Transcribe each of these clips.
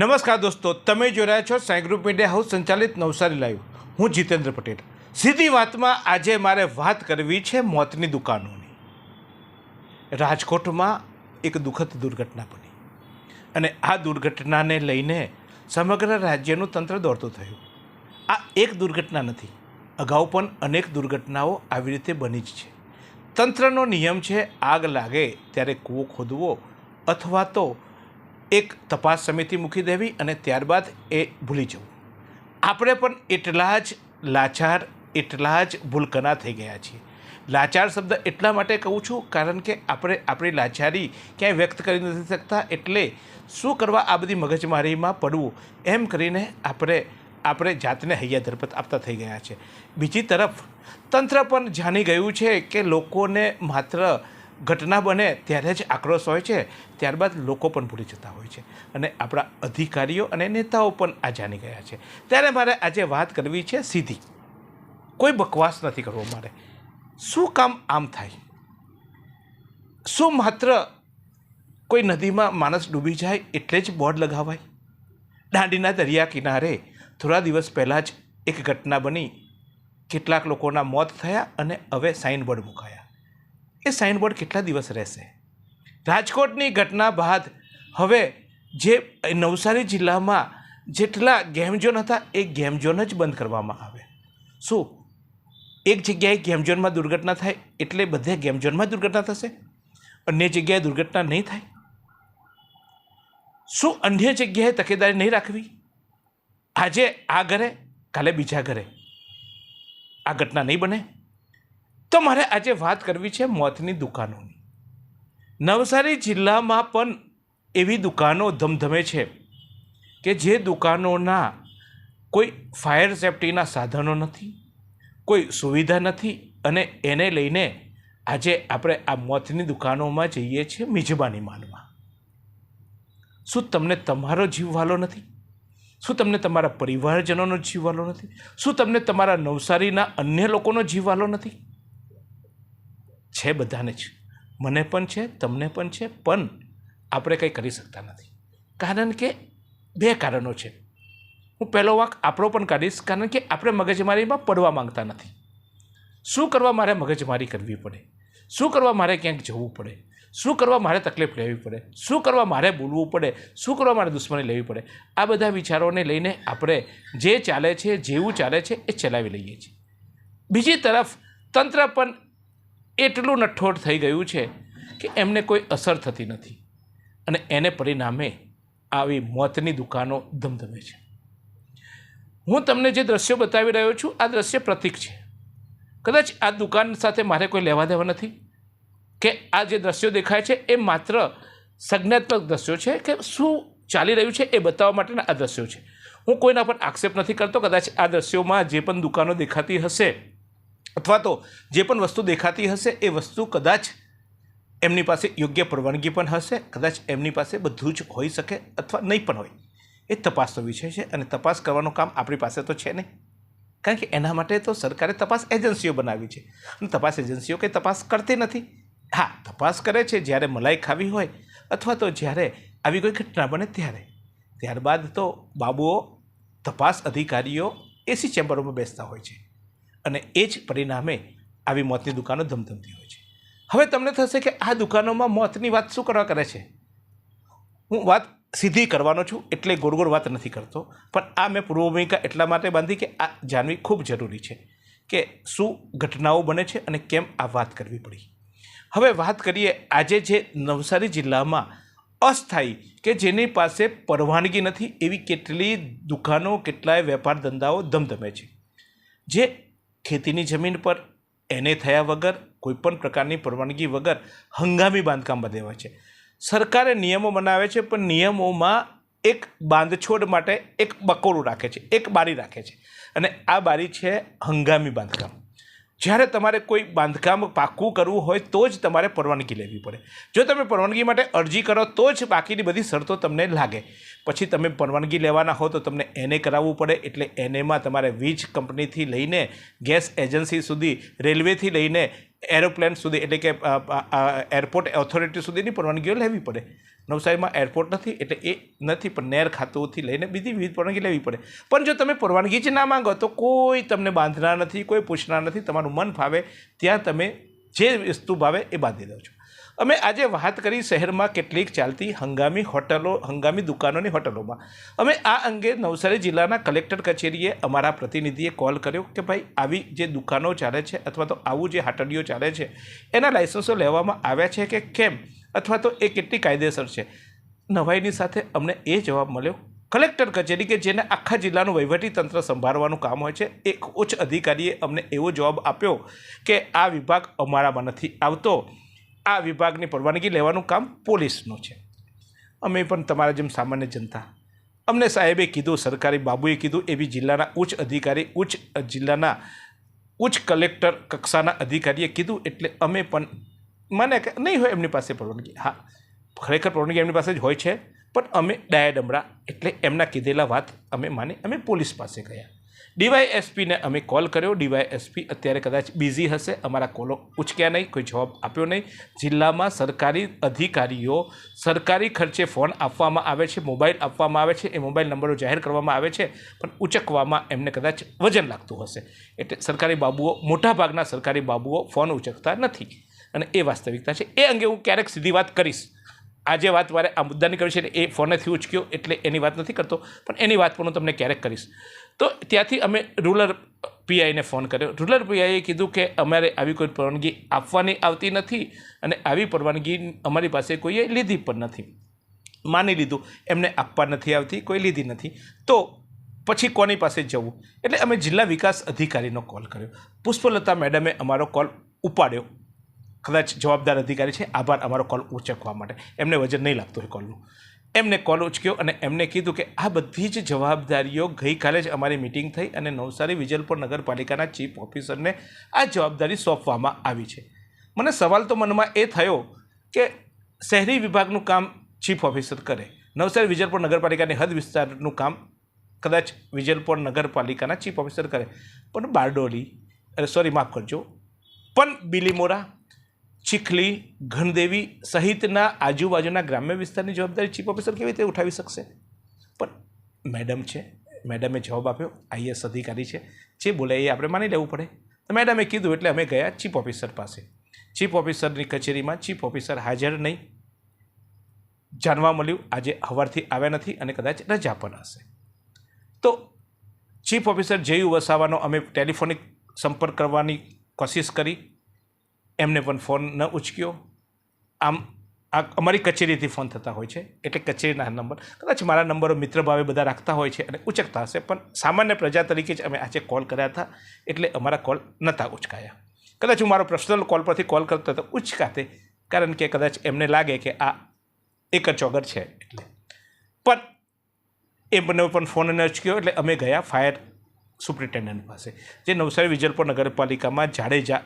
નમસ્કાર દોસ્તો, તમે જોઈ રહ્યા છો સાંઈ ગ્રુપ મીડિયા હાઉસ સંચાલિત નવસારી લાઈવ. હું જીતેન્દ્ર પટેલ. સીધી વાતમાં આજે મારે વાત કરવી છે મોતની દુકાનોની. રાજકોટમાં એક દુઃખદ દુર્ઘટના બની. અને આ દુર્ઘટનાને લઈને સમગ્ર રાજ્યનું તંત્ર દોડતું થયું. આ એક દુર્ઘટના નથી, અગાઉ પણ અનેક દુર્ઘટનાઓ આવી રીતે બની જ છે. તંત્રનો નિયમ છે, આગ લાગે ત્યારે કૂવો ખોદવો અથવા તો એક તપાસ સમિતિ મૂકી દેવી અને ત્યારબાદ એ ભૂલી જવું. આપણે પણ એટલા જ લાચાર, એટલા જ ભૂલકના થઈ ગયા છીએ. લાચાર શબ્દ એટલા માટે કહું છું કારણ કે આપણે આપણી લાચારી ક્યાંય વ્યક્ત કરી નથી શકતા એટલે શું કરવા આ બધી મગજમારીમાં પડવું? એમ કરીને આપણે આપણે જાતને હૈયા ધરપત આપતા થઈ ગયા છે. બીજી તરફ તંત્ર પણ જાણી ગયું છે કે લોકોને માત્ર ઘટના બને ત્યારે જ આક્રોશ હોય છે, ત્યારબાદ લોકો પણ ભૂલી જતા હોય છે. અને આપણા અધિકારીઓ અને નેતાઓ પણ આ જાણી ગયા છે. ત્યારે મારે આજે વાત કરવી છે સીધી. કોઈ બકવાસ નથી કરવો મારે. શું કામ આમ થાય? શું માત્ર કોઈ નદીમાં માણસ ડૂબી જાય એટલે જ બોર્ડ લગાવાય? દાંડીના દરિયા કિનારે થોડા દિવસ પહેલાં જ એક ઘટના બની. કેટલાક લોકોના મોત થયા અને હવે સાઇન બોર્ડ મુકાયા. એ સાઇનબોર્ડ કેટલા દિવસ રહેશે? રાજકોટની ઘટના બાદ હવે જે નવસારી જિલ્લામાં જેટલા ગેમ ઝોન હતા, એ ગેમ ઝોન જ બંધ કરવામાં આવે. શું? એક જગ્યાએ ગેમ ઝોનમાં દુર્ઘટના થાય એટલે બધે ગેમ ઝોનમાં દુર્ઘટના થશે? અન્ય જગ્યાએ દુર્ઘટના નહીં થાય? શું અન્ય જગ્યાએ તકેદારી નહીં રાખવી? આજે આ ઘરે, કાલે બીજા ઘરે. આ ઘટના નહીં બને? તો મારે આજે વાત કરવી છે મોતની દુકાનોની. નવસારી જિલ્લામાં પણ એવી દુકાનો ધમધમે છે કે જે દુકાનોના કોઈ ફાયર સેફટીના સાધનો નથી, કોઈ સુવિધા નથી અને એને લઈને આજે આપણે આ મોતની દુકાનોમાં જઈએ છીએ મિજબાની માનવા શું તમને તમારો જીવ વાલો નથી? શું તમને તમારા પરિવારજનોનો જીવ વાલો નથી? શું તમને તમારા નવસારીના અન્ય લોકોનો જીવ વાલો નથી? છે બધાને જ. મને પણ છે, તમને પણ છે, પણ આપણે કંઈ કરી શકતા નથી. કારણ કે બે કારણો છે. હું પહેલો વાંક આપણો પણ કાઢીશ, કારણ કે આપણે મગજમારીમાં પડવા માંગતા નથી. શું કરવા મારે મગજમારી કરવી પડે? શું કરવા મારે ક્યાંક જવું પડે? શું કરવા મારે તકલીફ લેવી પડે? શું કરવા મારે બોલવું પડે? શું કરવા મારે દુશ્મની લેવી પડે? આ બધા વિચારોને લઈને આપણે જે ચાલે છે, જેવું ચાલે છે, એ ચલાવી લઈએ છીએ. બીજી તરફ તંત્ર પણ એટલું નઠોટ થઈ ગયું છે કે એમને કોઈ અસર થતી નથી. અને એને પરિણામે આવી મોતની દુકાનો ધમધમે છે. હું તમને જે દ્રશ્યો બતાવી રહ્યો છું, આ દ્રશ્ય પ્રતિક છે. કદાચ આ દુકાન સાથે મારે કોઈ લેવા દેવા નથી? કે આ જે દ્રશ્યો દેખાય છે, એ માત્ર સંજ્ઞાત્મક દ્રશ્યો છે કે શું ચાલી રહ્યું છે એ બતાવવા માટેના આ દ્રશ્યો છે? હું કોઈના પર આક્ષેપ નથી કરતો. કદાચ આ દ્રશ્યોમાં જે પણ દુકાનો દેખાતી હશે અથવા તો જે પણ વસ્તુ દેખાતી હશે એ વસ્તુ કદાચ એમની પાસે યોગ્ય પરવાનગી પણ હશે, કદાચ એમની પાસે બધું જ હોઈ શકે અથવા નહીં પણ હોય. એ તપાસનો વિષય છે અને તપાસ કરવાનું કામ આપણી પાસે તો છે નહીં. કારણ કે એના માટે તો સરકારે તપાસ એજન્સીઓ બનાવી છે. અને તપાસ એજન્સીઓ કંઈ તપાસ કરતી નથી. હા, તપાસ કરે છે જ્યારે મલાઈ ખાવી હોય અથવા તો જ્યારે આવી કોઈ ઘટના બને ત્યારે. ત્યારબાદ તો બાબુઓ, તપાસ અધિકારીઓ એસી ચેમ્બરોમાં બેસતા હોય છે. અને એ જ પરિણામે આવી મોતની દુકાનો ધમધમતી હોય છે. હવે તમને થશે કે આ દુકાનોમાં મોતની વાત શું કરવા કરે છે? હું વાત સીધી કરવાનો છું, એટલે ગોળ ગોળ વાત નથી કરતો. પણ આ મેં પૂર્વ ભૂમિકા એટલા માટે બાંધી કે આ જાણવી ખૂબ જરૂરી છે કે શું ઘટનાઓ બને છે અને કેમ આ વાત કરવી પડી. હવે વાત કરીએ આજે જે નવસારી જિલ્લામાં અસ્થાયી કે જેની પાસે પરવાનગી નથી, એવી કેટલી દુકાનો, કેટલાય વેપાર ધંધાઓ ધમધમે છે. જે ખેતીની જમીન પર એને થયા વગર કોઈપણ પ્રકારની પરવાનગી વગર હંગામી બાંધકામ બધેવા છે. સરકારે નિયમો બનાવે છે, પણ નિયમોમાં એક બાંધછોડ માટે એક બકોડું રાખે છે, એક બારી રાખે છે. અને આ બારી છે હંગામી બાંધકામ. જ્યારે તમારે કોઈ બાંધકામ પાક્કું કરવું હોય તો જ તમારે પરવાનગી લેવી પડે. જો તમે પરવાનગી માટે અરજી કરો તો જ બાકીની બધી શરતો તમને લાગે. પછી તમે પરવાનગી લેવાના હો તો તમને એને કરાવવું પડે, એટલે એનેમાં તમારે વીજ કંપનીથી લઈને ગેસ એજન્સી સુધી, રેલવેથી લઈને એરોપ્લેન સુધી, એટલે કે એરપોર્ટ ઓથોરિટી સુધીની પરવાનગીઓ લેવી પડે. નવસારીમાં એરપોર્ટ નથી, એટલે એ નથી, પણ નેર ખાતુંથી લઈને બીજી વિવિધ પરવાનગી લેવી પડે. પણ જો તમે પરવાનગી જ ના માંગો, તો કોઈ તમને બાંધનાર નથી, કોઈ પૂછનાર નથી, તમારું મન ફાવે, ત્યાં તમે જે વસ્તુ ભાવે એ બાંધી દો છો. અમે આજે વાત કરી શહેરમાં કેટલીક ચાલતી હંગામી હોટલો, હંગામી દુકાનોની હોટલોમાં. અમે આ અંગે નવસારી જિલ્લાના કલેક્ટર કચેરીએ અમારા પ્રતિનિધિએ કોલ કર્યો કે ભાઈ, આવી જે દુકાનો ચાલે છે અથવા તો આવું જે હાટડીઓ ચાલે છે, એના લાયસન્સો લેવામાં આવ્યા છે કે કેમ અથવા તો એ કેટલી કાયદેસર છે? નવાઈની સાથે અમને એ જવાબ મળ્યો, કલેક્ટર કચેરી કે જેને આખા જિલ્લાનું વહીવટી તંત્ર સંભાળવાનું કામ હોય છે, એક ઉચ્ચ અધિકારીએ અમને એવો જવાબ આપ્યો કે આ વિભાગ અમારામાં નથી આવતો. આ વિભાગની પરવાનગી લેવાનું કામ પોલીસનું છે. અમે પણ તમારા જેમ સામાન્ય જનતા. અમને સાહેબે કીધું, સરકારી બાબુએ કીધું, એવી જિલ્લાના ઉચ્ચ અધિકારી, ઉચ્ચ જિલ્લાના ઉચ્ચ કલેક્ટર કક્ષાના અધિકારીએ કીધું, એટલે અમે પણ મને નહીં હોય એમની પાસે પરવાનગી. હા, ખરેખર પરવાનગી એમની પાસે જ હોય છે, પણ અમે ડાયા ડમરા એટલે એમના કીધેલા વાત અમે માની, અમે પોલીસ પાસે ગયા. ડીવાય એસપીને અમે કોલ કર્યો. ડીવાય એસપી અત્યારે કદાચ બિઝી હશે, અમારા કોલો ઉચક્યા નહીં, કોઈ જવાબ આપ્યો નહીં. જિલ્લામાં સરકારી અધિકારીઓ સરકારી ખર્ચે ફોન આપવામાં આવે છે, મોબાઈલ આપવામાં આવે છે, એ મોબાઈલ નંબરો જાહેર કરવામાં આવે છે, પણ ઉચકવામાં એમને કદાચ વજન લાગતું હશે. એટલે સરકારી બાબુઓ, મોટાભાગના સરકારી બાબુઓ ફોન ઉચકતા નથી. અને એ વાસ્તવિકતા છે. એ અંગે હું ક્યારેક સીધી વાત કરીશ. આજે વાત મારે આ મુદ્દાની કરી છે એ ફોનેથી ઉચક્યો, એટલે એની વાત નથી કરતો. પણ એની વાત પણ હું તમને ક્યારેક કરીશ. તો ત્યાંથી અમે રૂરલ પીઆઈને ફોન કર્યો. રૂરલ પીઆઈએ કીધું કે અમારે આવી કોઈ પરવાનગી આપવાની આવતી નથી અને આવી પરવાનગી અમારી પાસે કોઈએ લીધી પણ નથી. માની લીધું, એમને આપવા નથી આવતી, કોઈ લીધી નથી. તો પછી કોની પાસે જવું? એટલે અમે જિલ્લા વિકાસ અધિકારીનો કોલ કર્યો. પુષ્પલતા મેડમે અમારો કોલ ઉપાડ્યો. કદાચ જવાબદાર અધિકારી છે, આભાર અમારો કોલ ઉચકવા માટે. એમને વજન નહીં લાગતું હોય કોલનું. એમને કોલ ઉચક્યો અને એમને કીધું કે આ બધી જ જવાબદારીઓ ગઈકાલે જ અમારી મિટિંગ થઈ અને નવસારી વિજલપુર નગરપાલિકાના ચીફ ઓફિસરને આ જવાબદારી સોંપવામાં આવી છે. મને સવાલ તો મનમાં એ થયો કે શહેરી વિભાગનું કામ ચીફ ઓફિસર કરે. નવસારી વિજલપુર નગરપાલિકાની હદ વિસ્તારનું કામ કદાચ વિજલપુર નગરપાલિકાના ચીફ ઓફિસર કરે. પણ બારડોલી સોરી માફ કરજો. પણ બિલીમોરા ચીખલી, ઘનદેવી સહિતના આજુબાજુના ગ્રામ્ય વિસ્તારની જવાબદારી ચીફ ઓફિસર કેવી રીતે ઉઠાવી શકશે? પણ મેડમ છે, મેડમે જવાબ આપ્યો આઈએસ અધિકારી છે, જે બોલે એ આપણે માની લેવું પડે. તો મેડમે કીધું એટલે અમે ગયા ચીફ ઓફિસર પાસે. ચીફ ઓફિસરની કચેરીમાં ચીફ ઓફિસર હાજર નહીં. જાણવા મળ્યું, આજે સવારથી આવ્યા નથી અને કદાચ રજા પણ હશે. તો ચીફ ઓફિસર જેયુ વસાવાનો અમે ટેલિફોનિક સંપર્ક કરવાની કોશિશ કરી. એમને પણ ફોન ન ઉચક્યો. આમ, આ અમારી કચેરીથી ફોન થતા હોય છે. એટલે કચેરીના નંબર. કદાચ મારા નંબરો મિત્રભાવે બધા રાખતા હોય છે અને ઉચકતા હશે, પણ સામાન્ય પ્રજા તરીકે જ અમે આજે કોલ કર્યા હતા, એટલે અમારા કોલ નહોતા ઉચકાયા. કદાચ હું મારો પર્સનલ કોલ પરથી કોલ કરતો તો ઉચકાતે, કારણ કે કદાચ એમને લાગે કે આ એક જ ચોગર છે. એટલે. પણ એ બંને પણ ફોન ન ઉચક્યો, એટલે અમે ગયા ફાયર સુપ્રિન્ટેન્ડન્ટ પાસે. જે નવસારી વિજલપુર નગરપાલિકામાં જાડેજા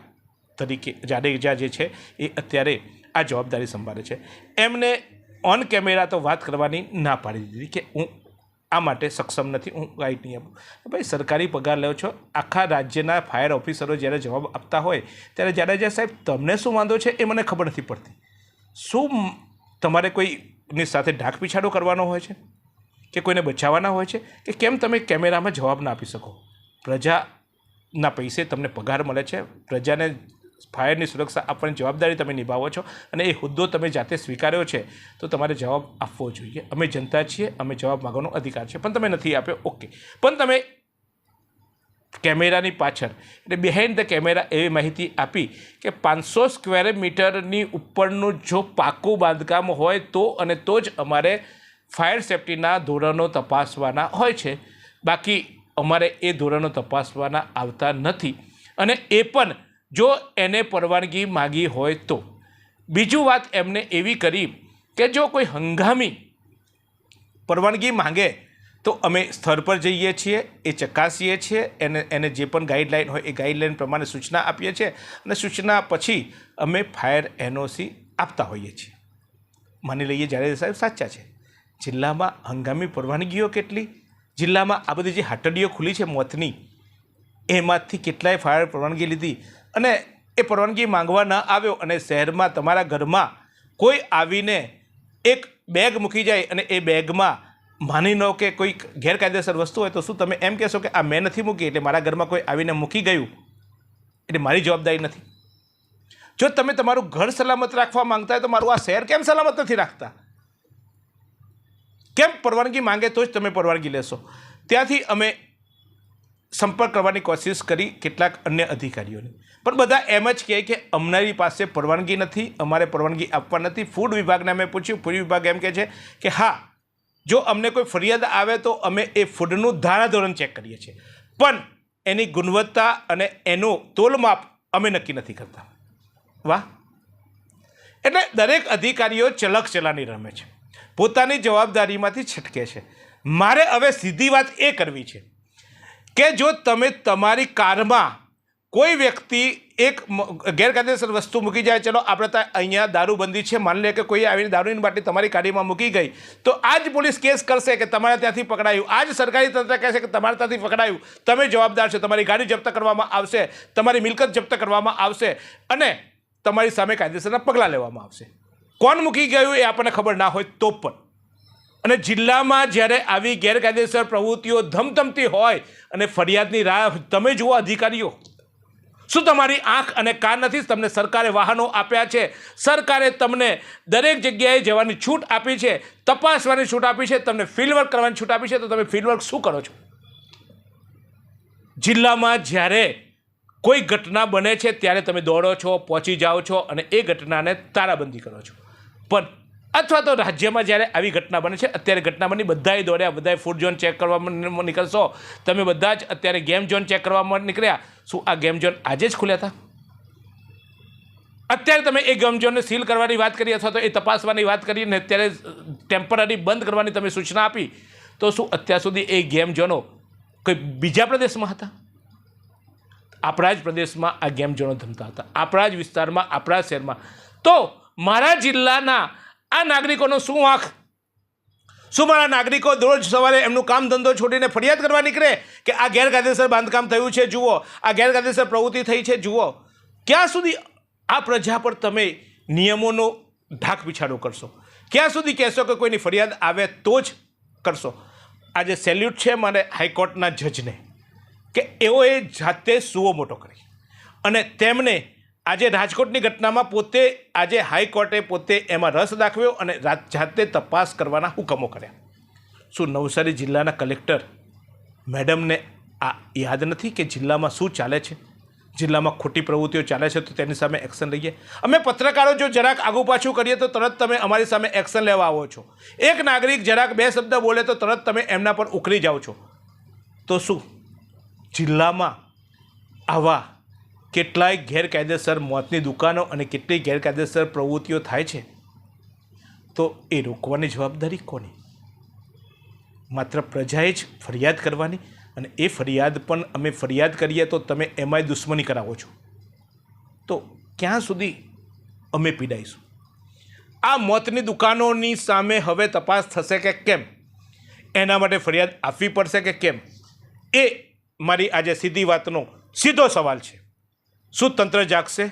તરીકે જાડેજા જે છે એ અત્યારે આ જવાબદારી સંભાળે છે. એમને ઓન કેમેરા તો વાત કરવાની ના પાડી દીધી કે હું આ માટે સક્ષમ નથી, હું ગાઈડ નહીં આપું. ભાઈ સરકારી પગાર લો છો, આખા રાજ્યના ફાયર ઓફિસરો જ્યારે જવાબ આપતા હોય ત્યારે જાડેજા સાહેબ તમને શું વાંધો છે એ મને ખબર નથી પડતી. શું તમારે કોઈની સાથે ઢાક પીછાડો કરવાનો હોય છે? કે કોઈને બચાવવાના હોય છે? કે કેમ તમે કેમેરામાં જવાબ ના આપી શકો? પ્રજાના પૈસે તમને પગાર મળે છે, પ્રજાને ફાયરની સુરક્ષા આપવાની જવાબદારી તમે નિભાવો છો અને એ હોદ્દો તમે જાતે સ્વીકાર્યો છે, તો તમારે જવાબ આપવો જોઈએ. અમે જનતા છીએ, અમે જવાબ માગવાનો અધિકાર છે, પણ તમે નથી આપ્યો, ઓકે. પણ તમે કેમેરાની પાછળ, એટલે બિહાઇન્ડ ધ કેમેરા એવી માહિતી આપી કે પાંચસો સ્ક્વેર મીટરની ઉપરનું જો પાકું બાંધકામ હોય તો અને તો જ અમારે ફાયર સેફટીના ધોરણો તપાસવાના હોય છે. બાકી અમારે એ ધોરણો તપાસવાના આવતા નથી. અને એ પણ જો એને પરવાનગી માગી હોય તો. બીજું વાત એમને એવી કરી કે જો કોઈ હંગામી પરવાનગી માંગે તો અમે સ્થળ પર જઈએ છીએ, એ ચકાસીએ છીએ, એને એને જે પણ ગાઈડલાઇન હોય એ ગાઈડલાઇન પ્રમાણે સૂચના આપીએ છીએ અને સૂચના પછી અમે ફાયર એનઓસી આપતા હોઈએ છીએ. માની લઈએ જાડેજા સાહેબ સાચા છે. જિલ્લામાં હંગામી પરવાનગીઓ કેટલી? જિલ્લામાં આ બધી જે હાટડીઓ ખુલી છે મોતની, એમાંથી કેટલાય ફાયર પરવાનગી લીધી? અને એ પરવાનગી માંગવા ન આવ્યો અને શહેરમાં તમારા ઘરમાં કોઈ આવીને એક બેગ મૂકી જાય અને એ બેગમાં માની લો કે કોઈ ગેરકાયદેસર વસ્તુ હોય તો શું તમે એમ કહેશો કે આ મેં નથી મૂકી એટલે મારા ઘરમાં કોઈ આવીને મૂકી ગયું? એટલે મારી જવાબદારી નથી. જો તમે તમારું ઘર સલામત રાખવા માંગતા હોય તો મારું આ શહેર કેમ સલામત નથી રાખતા? કેમ પરવાનગી માંગે તો જ તમે પરવાનગી લેશો. ત્યાંથી અમે સંપર્ક કરવાની કોશિશ કરી કેટલાક અન્ય અધિકારીઓને. પણ બધા એમ જ કહે કે અમારી પાસે પરવાનગી નથી, અમારે પરવાનગી આપવા નથી. ફૂડ વિભાગને અમે પૂછ્યું, ફૂડ વિભાગ એમ કહે છે કે હા, જો અમને કોઈ ફરિયાદ આવે તો અમે એ ફૂડનું ધારાધોરણ ચેક કરીએ છીએ. પણ એની ગુણવત્તા અને એનું તોલમાપ અમે નક્કી નથી કરતા. વાહ. એટલે દરેક અધિકારીઓ ચલક ચલાની રમે છે. પોતાની જવાબદારીમાંથી છટકે છે. મારે હવે સીધી વાત એ કરવી છે કે જો તમે તમારી કારમાં કોઈ વ્યક્તિ એક ગેરકાયદેસર વસ્તુ મૂકી જાય, ચલો આપણે ત્યાં અહીંયા દારૂબંધી છે, માની લે કે કોઈ આવીને દારૂની બાટલી તમારી ગાડીમાં મૂકી ગઈ, તો આજ પોલીસ કેસ કરશે કે તમારે ત્યાંથી પકડાયું. આજ સરકારી તંત્ર કહેશે કે તમારે ત્યાંથી પકડાયું. તમે જવાબદાર છો, તમારી ગાડી જપ્ત કરવામાં આવશે, તમારી મિલકત જપ્ત કરવામાં આવશે અને તમારી સામે કાયદેસરના પગલાં લેવામાં આવશે. કોણ મૂકી ગયું એ આપણને ખબર ના હોય તો પણ. અને જિલ્લામાં જ્યારે આવી ગેરકાયદેસર પ્રવૃત્તિઓ ધમધમતી હોય અને ફરિયાદની રાહ તમે જુઓ અધિકારીઓ, શું તમારી આંખ અને કાન નથી? તમને સરકારે વાહનો આપ્યા છે. સરકારે તમને દરેક જગ્યાએ જવાની છૂટ આપી છે. તપાસવાની છૂટ આપી છે. તમને ફિલ્ડવર્ક કરવાની છૂટ આપી છે. તો તમે ફિલ્ડવર્ક શું કરો છો? જિલ્લામાં જ્યારે કોઈ ઘટના બને છે, ત્યારે તમે દોડો છો, પહોંચી જાઓ છો અને એ ઘટનાને તારાબંધી કરો છો. પણ અથવા તો રાજ્યમાં જ્યારે આવી ઘટના બને છે, અત્યારે ઘટના બની બધાએ દોડ્યા બધાએ ફૂડ ઝોન ચેક કરવામાં નીકળશો. તમે બધા જ અત્યારે ગેમ ઝોન ચેક કરવામાં નીકળ્યા. શું આ ગેમ ઝોન આજે જ ખુલ્યા હતા? અત્યારે તમે એ ગેમ ઝોનને સીલ કરવાની વાત કરી અથવા તો એ તપાસવાની વાત કરી ને અત્યારે ટેમ્પરરી બંધ કરવાની તમે સૂચના આપી, તો શું અત્યાર સુધી એ ગેમ ઝોનો કોઈ બીજા પ્રદેશમાં હતા? આપણા જ પ્રદેશમાં આ ગેમ ઝોનો ધમતા હતા. આપણા જ વિસ્તારમાં, આપણા શહેરમાં. તો મારા જિલ્લાના આ નાગરિકોનો શું વાંક શું મારા નાગરિકો દરરોજ સવારે એમનું કામ ધંધો છોડીને ફરિયાદ કરવા નીકળે કે આ ગેરકાયદેસર બાંધકામ થયું છે? જુઓ, આ ગેરકાયદેસર પ્રવૃત્તિ થઈ છે? જુઓ. ક્યાં સુધી આ પ્રજા પર તમે નિયમોનો ઢાક પીછાડો કરશો? ક્યાં સુધી કહેશો કે કોઈની ફરિયાદ આવે તો જ કરશો? આજે સેલ્યુટ છે મારે હાઈકોર્ટના જજને કે એઓએ જાતે સુઓ મોટો કરી અને તેમને આજે રાજકોટની ઘટનામાં પોતે આજે હાઈકોર્ટે પોતે એમાં રસ દાખવ્યો અને જાતે તપાસ કરવાના હુકમો કર્યા. શું નવસારી જિલ્લાના કલેક્ટર મેડમને આ યાદ નથી કે જિલ્લામાં શું ચાલે છે? જિલ્લામાં ખોટી પ્રવૃત્તિઓ ચાલે છે તો તેની સામે એક્શન લઈએ. અમે પત્રકારો જો જરાક આગુ પાછું કરીએ તો તરત તમે અમારી સામે એક્શન લેવા આવો છો. એક નાગરિક જરાક બે શબ્દ બોલે તો તરત તમે એમના પર ઉકળી જાઓ છો. તો શું? જિલ્લામાં આવા કેટલાય ગેરકાયદેસર મોતની દુકાનો અને કેટલી ગેરકાયદેસર પ્રવૃત્તિઓ થાય છે? તો એ રોકવાની જવાબદારી કોની? માત્ર પ્રજાએ જ ફરિયાદ કરવાની અને એ ફરિયાદ પણ અમે ફરિયાદ કરીએ તો તમે એમાંય દુશ્મની કરાવો છો. તો ક્યાં સુધી અમે પીડાઈશું? આ મોતની દુકાનોની સામે હવે તપાસ થશે કે કેમ? એના માટે ફરિયાદ આપવી પડશે કે કેમ? એ મારી આજે સીધી વાતનો સીધો સવાલ છે. શું તંત્ર જાગશે?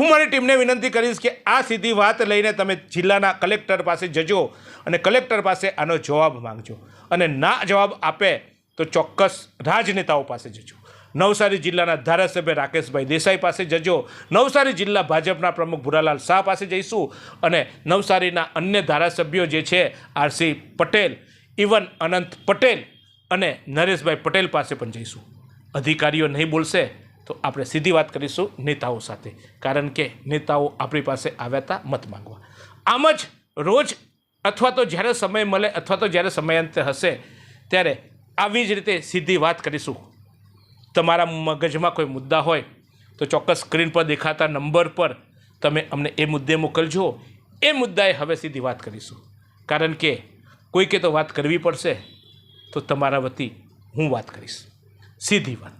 હું મારી ટીમને વિનંતી કરીશ કે આ સીધી વાત લઈને તમે જિલ્લાના કલેક્ટર પાસે જજો અને કલેક્ટર પાસે આનો જવાબ માંગજો. અને ના જવાબ આપે તો ચોક્કસ રાજનેતાઓ પાસે જજો. નવસારી જિલ્લાના ધારાસભ્ય રાકેશભાઈ દેસાઈ પાસે જજો. નવસારી જિલ્લા ભાજપના પ્રમુખ ભુરાલાલ શાહ પાસે જઈશું. અને નવસારીના અન્ય ધારાસભ્યો જે છે, R C Patel, even Anant Patel અને નરેશભાઈ પટેલ પાસે પણ જઈશું. અધિકારીઓ નહીં બોલશે. તો આપણે સીધી વાત કરીશું નેતાઓ સાથે. કારણ કે નેતાઓ આપણી પાસે આવ્યા હતા મત માંગવા. આમ જ રોજ અથવા તો જ્યારે સમય મળે અથવા તો જ્યારે સમયાંતર હશે, ત્યારે આવી જ રીતે સીધી વાત કરીશું. તમારા મગજમાં કોઈ મુદ્દા હોય, તો ચોક્કસ સ્ક્રીન પર દેખાતા નંબર પર તમે અમને એ મુદ્દે મોકલજો. એ મુદ્દાએ હવે સીધી વાત કરીશું. કારણ કે કોઈકે તો વાત કરવી પડશે, તો તમારા વતી હું વાત કરીશ. સીધી વાત.